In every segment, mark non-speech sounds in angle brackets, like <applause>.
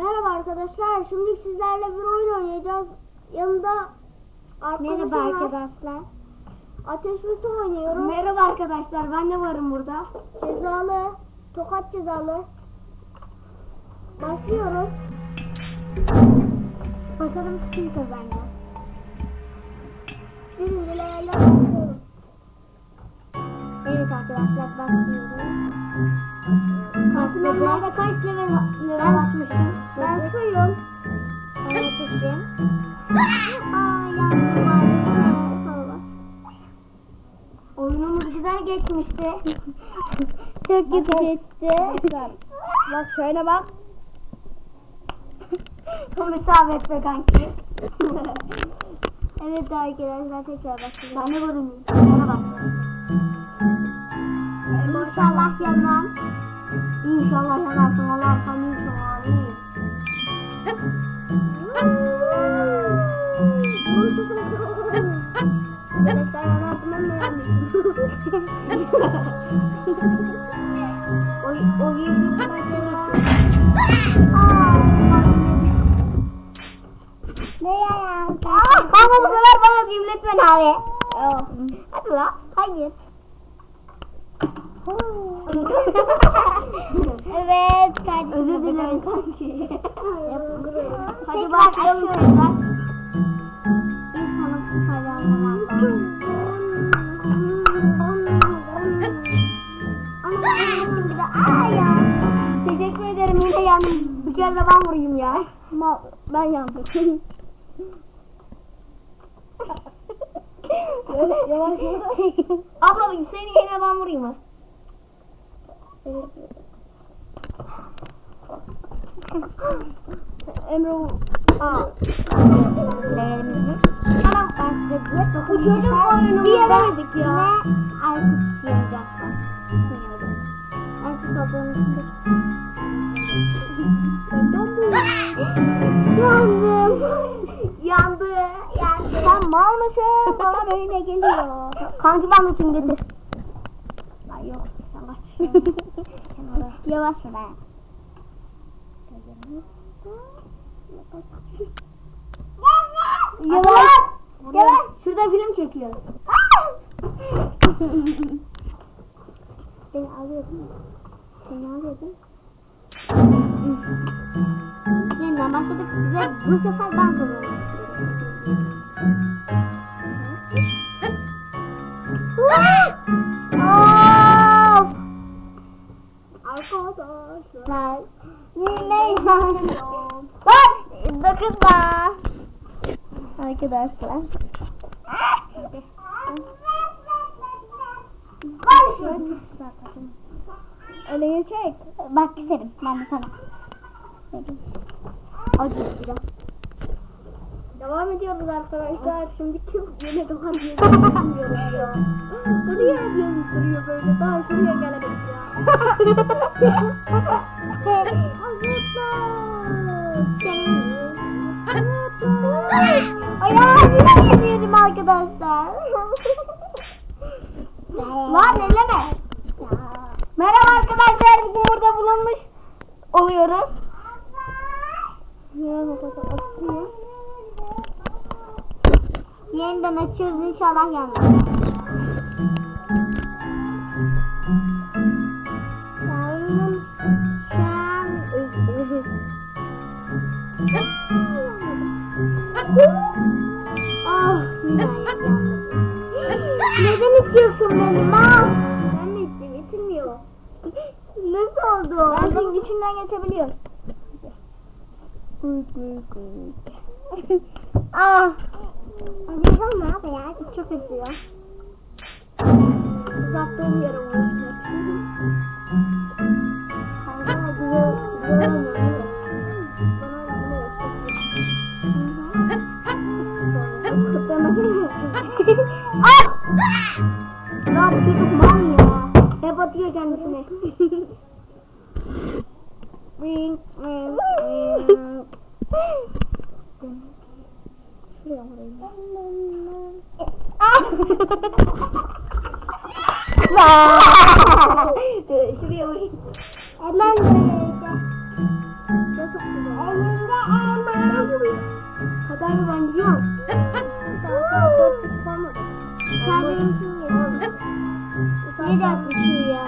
Merhaba arkadaşlar. Şimdi sizlerle bir oyun oynayacağız. Yanında arkadaşım Merhaba var. arkadaşlar. Ateş ve su oynuyoruz. Merhaba arkadaşlar. Ben de varım burada. Cezalı. Tokat cezalı. Başlıyoruz. Bakalım kim kazanacak. Birincilerle başlıyorum. Evet arkadaşlar başlıyoruz. Kaçlarda kaç level, level Ben- açmıştım? Ben suyum. Ben ateşim. Aa yandım maalesef. Oyunumuz güzel geçmişti. Çok kötü geçti. Bak şöyle bak. <laughs> Tam isabet be kanki. <laughs> Evet arkadaşlar tekrar başlıyoruz. Ben de varım. Bana bak. İnşallah yanmam. İnşallah yanarsın. Allah'ım sen iyisin. Amin. Yemekler yanardım ama yanmayacağım. O, o yeşil kadar Aa, ne yalan Ama bu sefer bana cimletme abi. Hadi la. Hayır. Evet kardeşim. Özür dilerim kanki. Hadi başlayalım tekrar. İnsanın faydalanmam lazım. Ama şimdi de aa ya. Teşekkür ederim yine yandım. Bir kere de ben vurayım ya. Ma ben yandım. Yavaş Abla seni yine ben vurayım mı? Emre Aa. Anam başladı. Bu çocuk oyunumuzda yine Aykut yanacaklar. Aykut ablanın içinde. yandım. Yandı. Yandı. Sen mal mısın? Bana böyle geliyor. Kanki ben getir. Ay yok Kenara. Yavaş mı ben? Yavaş. Yavaş. Şurada film çekiyoruz. Beni alıyordun. Beni alıyordun. Yeniden başladık ve bu sefer ben kazandım. Arkadaşlar. Elini çek. Bak keserim ben de sana. Acı biraz. Devam ediyoruz arkadaşlar. Şimdi kim yine doğar diye bilmiyorum ya. Buraya yapıyoruz duruyor böyle. Daha şuraya gelemedik ya. Ayağımı yediyorum arkadaşlar. Lan elleme. Merhaba arkadaşlar. Bugün burada bulunmuş oluyoruz. Yeniden açıyoruz inşallah yandı. Ah. Neden içiyorsun beni mal? ben mi ittim? İtilmiyor. Nasıl oldu? Ben senin içinden geçebiliyorum. Ah. Acıdan mı abi ya? Çok acıyor. Uzattığım yere vuruşmak. Kanka güzel, ah! Ya bu çocuk mal ya. Hep atıyor kendisine. Ring, ring, ring. Şuraya vurayım. Hemen böyle. Çok güzel. Hadi abi ben. Sen benimkini geç. Yedi atmışım ya.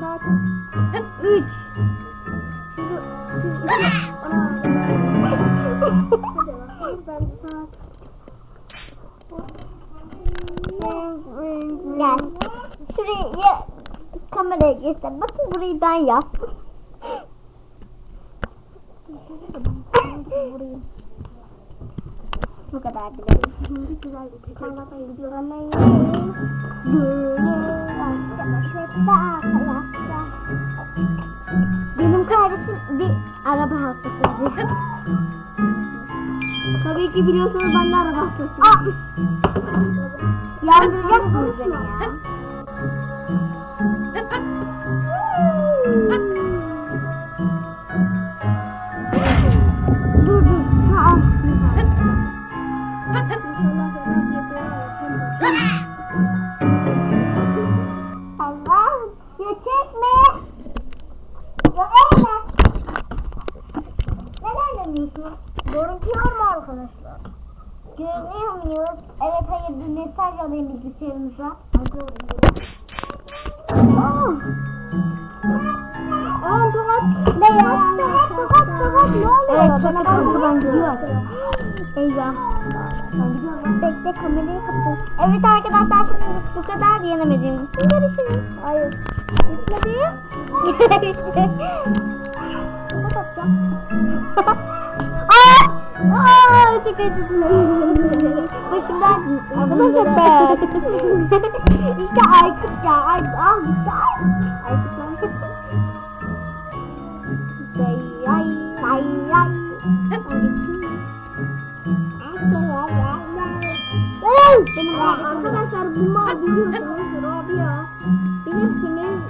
Saat Üç. siz siz ana. Ben de saat Gel. Şuraya kameraya göster. Bakın burayı ben yaptım. Bu kadar dilerim. şimdi güzel bir tek. Kanka gidiyorum. Benim kardeşim bir araba hastası. Tabii ki biliyorsunuz ben de araba hastasıyım. Yandıracaksınız beni ya. Neden dönüyorsun? Görüntüyor mu arkadaşlar? Görünüyor muyuz? Evet hayır bir mesaj alayım bilgisayarımıza. Aa tokat. Ne ya? Tokat tokat tokat ne oluyor? Evet, tokat buradan gidiyor. Eyvah. Bekle kamerayı kapat. Evet arkadaşlar şimdi bu kadar yenemediğimiz için görüşürüz. Hayır. Gitmedi. Görüşürüz. <laughs> Tokat atacağım. <laughs> Aa! Çok acıdı. Başımdan Arkadaşlar ben. işte Aykut ya. Aykut al işte al. Aykut. Ay ay ay ay. Benim arkadaşlar bu mal biliyorsunuz Rabia. Bilirsiniz.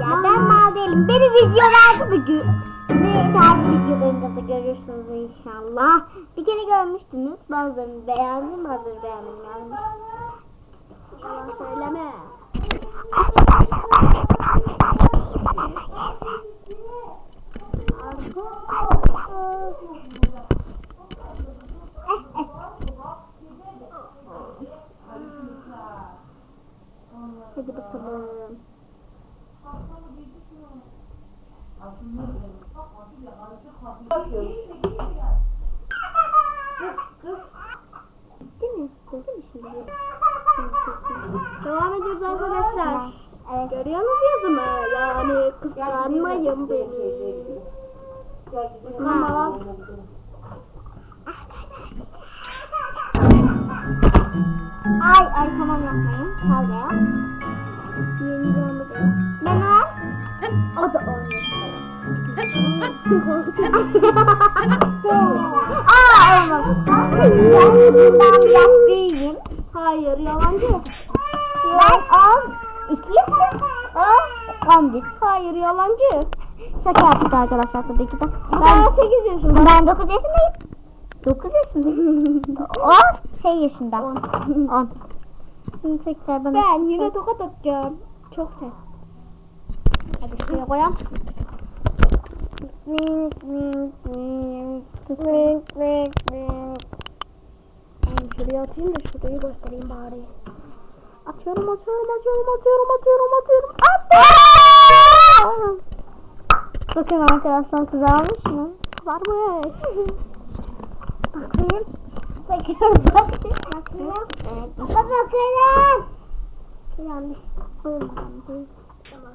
Ya ben mal değilim. Beni videolarda da gör. Beni diğer videolarında da görürsünüz inşallah. Bir kere görmüştünüz. Bazılarını beğendim, bazılarını beğenmedim. Yani. Yalan söyleme. Arkadaşlar aranızda kalsın. Ben çok iyiyim tamam mı? Hadi bakalım. Bitti mi? Bitti mi şimdi? Ediyoruz arkadaşlar. Evet. Görüyorsunuz yazımı. Yani kıskanmayın beni. Kıskanma lan. Ay ay tamam yapmayın. Kavga yap. Yeni canlı al. O da oynuyor. <laughs> Aa olmaz. Ben, ben biraz büyüğüm. Hayır yalancı. Ben 10, 2 yaşım. O 11. Hayır yalancı. Şaka yaptık arkadaşlar tabii ki de. Ben 8 yaşındayım. Ben 9 yaşındayım. 9 yaşındayım. o şey yaşında. 10. Şimdi tekrar bana. Ben yine tokat atacağım. Çok sert. Hadi şuraya koyalım. Şuraya atayım da şurayı göstereyim bari. Atıyorum atıyorum atıyorum atıyorum atıyorum atıyorum. Attım. Bakın arkadaşlar kızarmış mı? Var mı? Bakayım. <laughs> Tekrar bakayım. Bakayım. Bak bakalım. Yanlış. Tamam.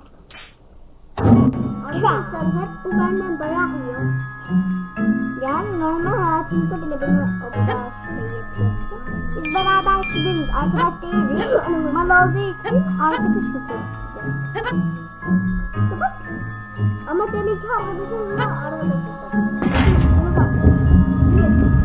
Arkadaşlar hep bu benden dayak yiyor. Yani normal hayatımda bile beni o kadar şey yapıyordu. Beraber gideriz. Arkadaş değiliz. Mal olduğu için arkadaş sizi. Ama deminki arkadaşımızla arkadaşız. Sınıf arkadaşı. Biliyorsun.